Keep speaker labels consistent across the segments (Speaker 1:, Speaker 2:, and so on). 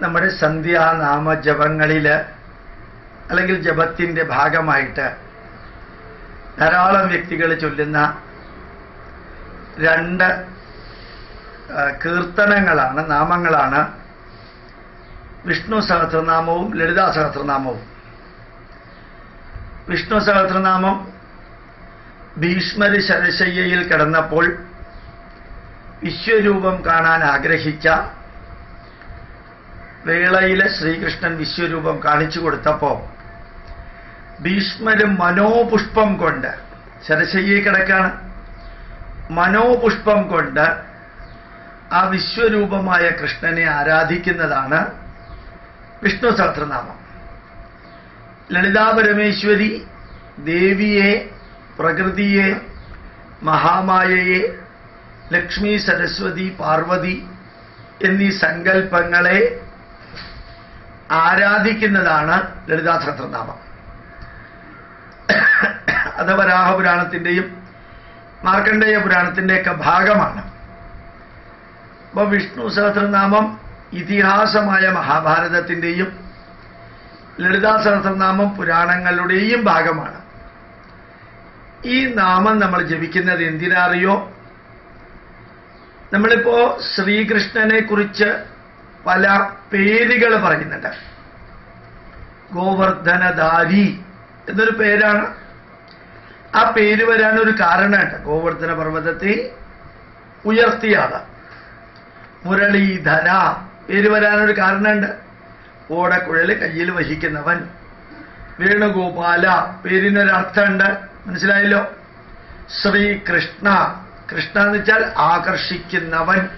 Speaker 1: നമ്മുടെ സന്ധ്യാനാമ ജപങ്ങളിൽ അല്ലെങ്കിൽ ജപത്തിന്റെ ഭാഗമായിട്ട് ധാരാളം വ്യക്തികൾ ചൊല്ലുന്ന രണ്ട് കീർത്തനങ്ങളാണ് നാമങ്ങളാണ്. വിഷ്ണു സഹസ്രനാമവും ലളിതാ സഹസ്രനാമവും. വിഷ്ണു സഹസ്രനാമം ഭീഷ്മര് ശരശയ്യയിൽ കിടന്നപ്പോൾ വിശ്വരൂപം കാണാൻ ആഗ്രഹിച്ച വേളയിലെ ശ്രീകൃഷ്ണൻ വിശ്വരൂപം കാണിച്ചു കൊടുത്തപ്പോൾ ഭീഷ്മര് മനോപുഷ്പം കൊണ്ട് ശരശയ്യെ കിടക്കാണ്. മനോപുഷ്പം കൊണ്ട് ആ വിശ്വരൂപമായ കൃഷ്ണനെ ആരാധിക്കുന്നതാണ് വിഷ്ണു സഹസ്രനാമം. ലളിതാ പരമേശ്വരി ദേവിയെ പ്രകൃതിയെ മഹാമായയെ ലക്ഷ്മി സരസ്വതി പാർവതി എന്നീ സങ്കല്പങ്ങളെ ആരാധിക്കുന്നതാണ് ലളിതാ സഹസ്രനാമം അത് വരാഹപുരാണത്തിന്റെയും മാർക്കണ്ഡേയ പുരാണത്തിന്റെയൊക്കെ ഭാഗമാണ്. അപ്പോൾ വിഷ്ണു സഹസ്രനാമം ഇതിഹാസമായ മഹാഭാരതത്തിന്റെയും ലളിതാ സഹസ്രനാമം പുരാണങ്ങളുടെയും ഭാഗമാണ്. ഈ നാമം നമ്മൾ ജപിക്കുന്നത് എന്തിനാറിയോ? നമ്മളിപ്പോ ശ്രീകൃഷ്ണനെ കുറിച്ച് പല പേരുകൾ പറയുന്നുണ്ട്. ഗോവർദ്ധനധാരി എന്നൊരു പേരാണ്. ആ പേര് വരാനൊരു കാരണമുണ്ട്. ഗോവർദ്ധന പർവതത്തെ ഉയർത്തിയാണ് മുരളീധര പേര് വരാനൊരു കാരണമുണ്ട്. ഓടക്കുഴൽ കയ്യിൽ വഹിക്കുന്നവൻ. വേണുഗോപാല പേരിനൊരർത്ഥമുണ്ട്. മനസ്സിലായല്ലോ? ശ്രീകൃഷ്ണ. കൃഷ്ണ എന്ന് വെച്ചാൽ ആകർഷിക്കുന്നവൻ.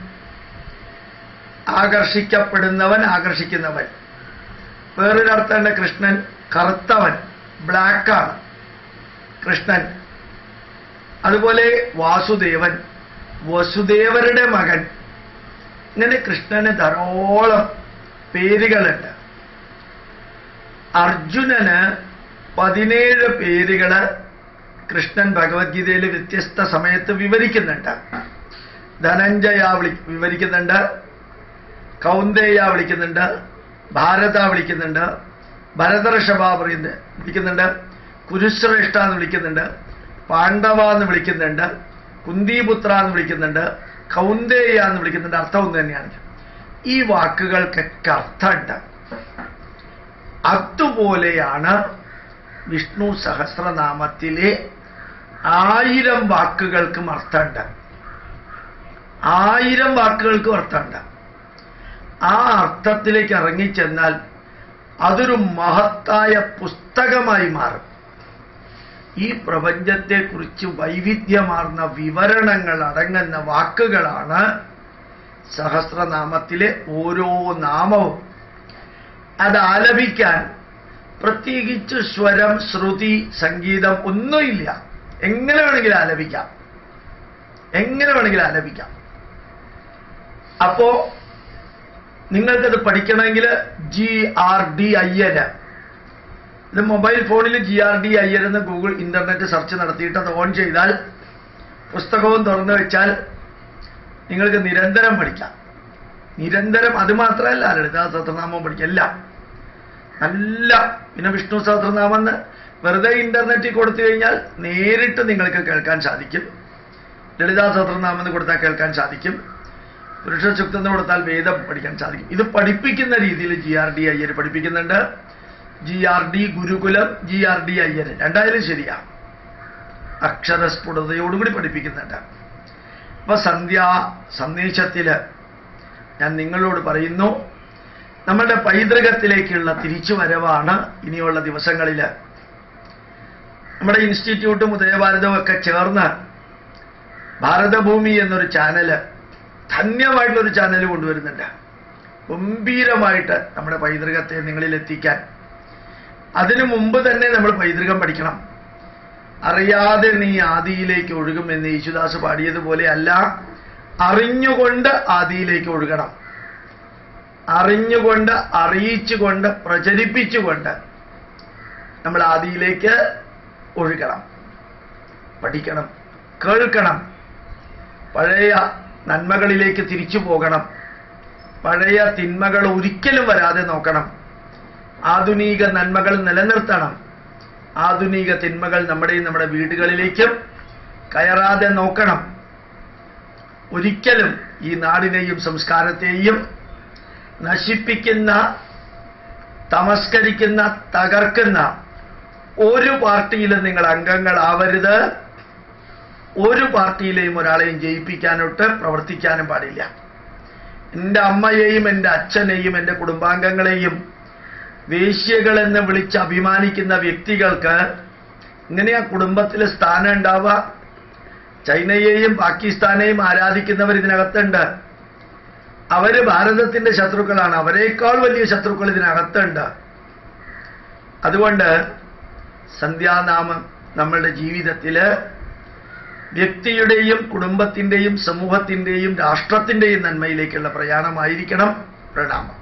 Speaker 1: ആകർഷിക്കപ്പെടുന്നവൻ ആകർഷിക്കുന്നവൻ. വേറൊരർത്ഥമുണ്ട് കൃഷ്ണൻ കറുത്തവൻ ബ്ലാക്കാണ്. കൃഷ്ണൻ. അതുപോലെ വാസുദേവൻ വസുദേവരുടെ മകൻ. ഇങ്ങനെ കൃഷ്ണന് ധാരാളം പേരുകളുണ്ട്. അർജുനന് പതിനേഴ് പേരുകൾ കൃഷ്ണൻ ഭഗവത്ഗീതയിൽ വ്യത്യസ്ത സമയത്ത് വിവരിക്കുന്നുണ്ട്. ധനഞ്ജയ വിവരിക്കുന്നുണ്ട്. കൗന്ദേയ വിളിക്കുന്നുണ്ട് ഭാരത വിളിക്കുന്നുണ്ട് ഭരതർഷഭ പറയുന്ന വിളിക്കുന്നുണ്ട് കുരുശ്രേഷ്ഠ എന്ന് വിളിക്കുന്നുണ്ട് പാണ്ഡവ എന്ന് വിളിക്കുന്നുണ്ട് കുന്തിപുത്ര എന്ന് വിളിക്കുന്നുണ്ട് കൗന്ദേയ എന്ന് വിളിക്കുന്നുണ്ട്. അർത്ഥം ഒന്ന് തന്നെയാണ്. ഈ വാക്കുകൾക്കൊക്കെ അർത്ഥമുണ്ട്. അതുപോലെയാണ് വിഷ്ണു സഹസ്രനാമത്തിലെ ആയിരം വാക്കുകൾക്കും അർത്ഥമുണ്ട്. ആയിരം വാക്കുകൾക്കും അർത്ഥമുണ്ട്. ആ അർത്ഥത്തിലേക്ക് ഇറങ്ങിച്ചെന്നാൽ അതൊരു മഹത്തായ പുസ്തകമായി മാറും. ഈ പ്രപഞ്ചത്തെക്കുറിച്ച് വൈവിധ്യമാർന്ന വിവരണങ്ങൾ അടങ്ങുന്ന വാക്കുകളാണ് സഹസ്രനാമത്തിലെ ഓരോ നാമവും. അത് ആലപിക്കാൻ പ്രത്യേകിച്ച് സ്വരം ശ്രുതി സംഗീതം ഒന്നുമില്ല. എങ്ങനെ വേണമെങ്കിലും ആലപിക്കാം. എങ്ങനെ വേണമെങ്കിലും ആലപിക്കാം. അപ്പോ നിങ്ങൾക്കത് പഠിക്കണമെങ്കിൽ G R D I N ഇത് മൊബൈൽ ഫോണിൽ G R D I N എന്ന് ഗൂഗിൾ ഇന്റർനെറ്റ് സെർച്ച് നടത്തിയിട്ട് അത് ഓൺ ചെയ്താൽ പുസ്തകവും തുറന്നു വെച്ചാൽ നിങ്ങൾക്ക് നിരന്തരം പഠിക്കാം. നിരന്തരം അത് മാത്രമല്ല ലളിതാ സഹസ്രനാമം പഠിക്കാം. എല്ലാം. നല്ല പിന്നെ വിഷ്ണു സഹസ്രനാമം എന്ന് വെറുതെ ഇന്റർനെറ്റിൽ കൊടുത്തു കഴിഞ്ഞാൽ നേരിട്ട് നിങ്ങൾക്ക് കേൾക്കാൻ സാധിക്കും. ലളിതാ സഹസ്രനാമം എന്ന് കൊടുത്താൽ കേൾക്കാൻ സാധിക്കും. പുരുഷ എന്ന് കൊടുത്താൽ വേദം പഠിക്കാൻ സാധിക്കും. ഇത് പഠിപ്പിക്കുന്ന രീതിയിൽ ജി ആർ ഡി അയ്യർ പഠിപ്പിക്കുന്നുണ്ട്. G R D Gurukulam G R D Iyer രണ്ടായാലും ശരിയാ. അക്ഷരസ്ഫുടതയോടുകൂടി പഠിപ്പിക്കുന്നുണ്ട്. അപ്പൊ സന്ധ്യാ സന്ദേശത്തിൽ ഞാൻ നിങ്ങളോട് പറയുന്നു നമ്മുടെ പൈതൃകത്തിലേക്കുള്ള തിരിച്ചു വരവാണ് ഇനിയുള്ള ദിവസങ്ങളിൽ നമ്മുടെ ഇൻസ്റ്റിറ്റ്യൂട്ടും ഉദയഭാരതവും ഒക്കെ ചേർന്ന് ഭാരതഭൂമി എന്നൊരു ചാനൽ ധന്യമായിട്ടുള്ളൊരു ചാനൽ കൊണ്ടുവരുന്നുണ്ട്. ഗംഭീരമായിട്ട് നമ്മുടെ പൈതൃകത്തെ നിങ്ങളിൽ എത്തിക്കാൻ അതിനു മുമ്പ് തന്നെ നമ്മൾ പൈതൃകം പഠിക്കണം. അറിയാതെ നീ ആദിയിലേക്ക് ഒഴുകും എന്ന് യേശുദാസ് പാടിയതുപോലെ അല്ല അറിഞ്ഞുകൊണ്ട് ആദിയിലേക്ക് ഒഴുകണം. അറിഞ്ഞുകൊണ്ട് അറിയിച്ചുകൊണ്ട് പ്രചരിപ്പിച്ചുകൊണ്ട് നമ്മൾ ആദിയിലേക്ക് ഒഴുകണം. പഠിക്കണം കേൾക്കണം. പഴയ നന്മകളിലേക്ക് തിരിച്ചു പോകണം. പഴയ തിന്മകൾ ഒരിക്കലും വരാതെ നോക്കണം. ആധുനിക നന്മകൾ നിലനിർത്തണം. ആധുനിക തിന്മകൾ നമ്മുടെയും നമ്മുടെ വീടുകളിലേക്കും കയറാതെ നോക്കണം. ഒരിക്കലും ഈ നാടിനെയും സംസ്കാരത്തെയും നശിപ്പിക്കുന്ന തമസ്കരിക്കുന്ന തകർക്കുന്ന ഒരു പാർട്ടിയിലും നിങ്ങൾ അംഗങ്ങളാവരുത്. ഒരു പാർട്ടിയിലെയും ഒരാളെയും ജയിപ്പിക്കാനോട്ട് പ്രവർത്തിക്കാനും പാടില്ല. എന്റെ അമ്മയെയും എന്റെ അച്ഛനെയും എന്റെ കുടുംബാംഗങ്ങളെയും വേശ്യകളെന്ന് വിളിച്ച് അഭിമാനിക്കുന്ന വ്യക്തികൾക്ക് ഇങ്ങനെയാ കുടുംബത്തിൽ സ്ഥാനം ഉണ്ടാവുക. ചൈനയെയും പാകിസ്ഥാനെയും ആരാധിക്കുന്നവർ ഇതിനകത്തുണ്ട്. അവർ ഭാരതത്തിന്റെ ശത്രുക്കളാണ്. അവരെക്കാൾ വലിയ ശത്രുക്കൾ ഇതിനകത്തുണ്ട്. അതുകൊണ്ട് സന്ധ്യാനാമം നമ്മളുടെ ജീവിതത്തിൽ വ്യക്തിയുടെയും കുടുംബത്തിന്റെയും സമൂഹത്തിന്റെയും രാഷ്ട്രത്തിന്റെയും നന്മയിലേക്കുള്ള പ്രയാണമായിരിക്കണം പ്രണാമം.